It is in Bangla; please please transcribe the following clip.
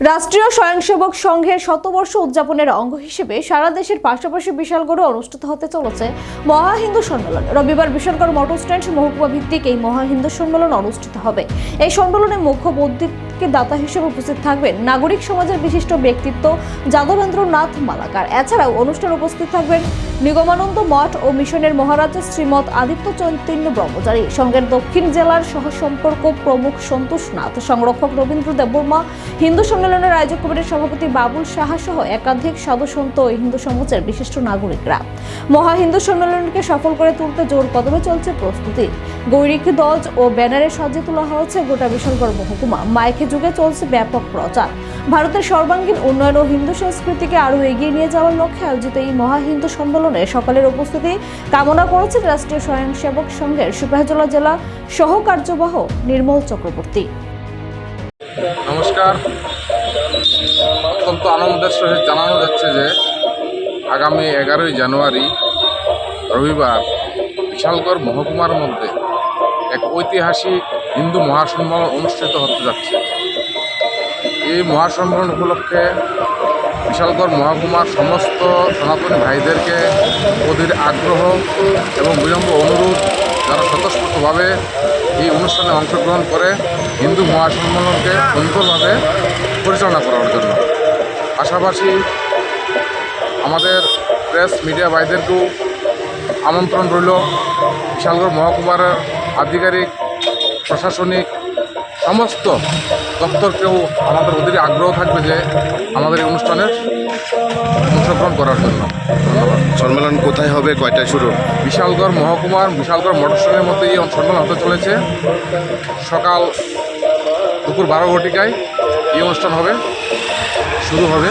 রাষ্ট্রীয় স্বয়ংসেবক সংঘের শতবর্ষ উদযাপনের অঙ্গ হিসেবে সারা দেশের পাশাপাশি বিশালগড়ে অনুষ্ঠিত হতে চলেছে মহা হিন্দু সম্মেলন। রবিবার বিশালগড় মোটর স্ট্যান্ড মহকুমা ভিত্তিক এই মহা হিন্দু সম্মেলন অনুষ্ঠিত হবে। এই সম্মেলনে মুখ্য বৌদ্ধিকে দাতা হিসেবে উপস্থিত থাকবেন নাগরিক সমাজের বিশিষ্ট ব্যক্তিত্ব যাদবেন্দ্রনাথ মালাকার। এছাড়াও অনুষ্ঠানে উপস্থিত থাকবেন নিগমানন্দ মঠ ও মিশনের মহারাজ শ্রীমৎ আদিত্য চৈতন্য ব্রহ্মচারী। সংঘের দক্ষিণ জেলার সহসম্পর্ক প্রমুখ সন্তোষ নাথ। সংরক্ষক রবীন্দ্র দেববর্মা। হিন্দু সম্মেলনের আয়োজক কমিটির সভাপতি বাবুল সাহা সহ একাধিক সাধু সন্ত ও হিন্দু সমাজের বিশিষ্ট নাগরিকরা। মহা হিন্দু সম্মেলনকে সফল করে তুলতে জোর কদমে চলছে প্রস্তুতি। গৈরিক দজ ও ব্যানারে সাজিয়ে তোলা হয়েছে গোটা বিশালগড় মহকুমা। মাইকে যুগে চলছে ব্যাপক প্রচার। ভারতের সর্বাঙ্গীন উন্নয়ন ও হিন্দু সংস্কৃতিকে আরও এগিয়ে নিয়ে যাওয়ার লক্ষ্যে আয়োজিত এই মহা হিন্দু সম্মেলনে সকলের উপস্থিতি কামনা করেছেন রাষ্ট্রীয় স্বয়ংসেবক সংঘের সিপাহীজলা জেলা সহ কার্যবাহ নির্মল চক্রবর্তী। নমস্কার। অত্যন্ত আনন্দের সহিত জানানো যাচ্ছে যে আগামী এগারোই জানুয়ারি রবিবার বিশালগড় মহকুমার মধ্যে এক ঐতিহাসিক হিন্দু মহাসম্মেলন অনুষ্ঠিত হতে যাচ্ছে। এই মহাসম্মেলন উপলক্ষে বিশালগড় মহকুমার সমস্ত সনাতনী ভাইদেরকে অধীর আগ্রহ এবং বিলম্ব অনুরোধ যারা স্বতঃস্ফূর্তভাবে এই অনুষ্ঠানে অংশগ্রহণ করে হিন্দু মহাসম্মেলনকে সুন্দরভাবে পরিচালনা করার জন্য। পাশাপাশি আমাদের প্রেস মিডিয়া ভাইদেরকেও আমন্ত্রণ রইল। বিশালগড় মহকুমার আধিকারিক প্রশাসনিক সমস্ত দপ্তরকেও আমাদের অধীর আগ্রহ থাকবে যে আমাদের এই অনুষ্ঠানের অংশগ্রহণ করার জন্য। ধন্যবাদ। সম্মেলন কোথায় হবে? কয়টায় শুরু? বিশালগড় মহকুমার বিশালগড় মোটরস্টেশনের মধ্যে এই সম্মেলন হতে চলেছে। সকাল দুপুর বারো ঘটিকায় এই অনুষ্ঠান হবে শুরু হবে।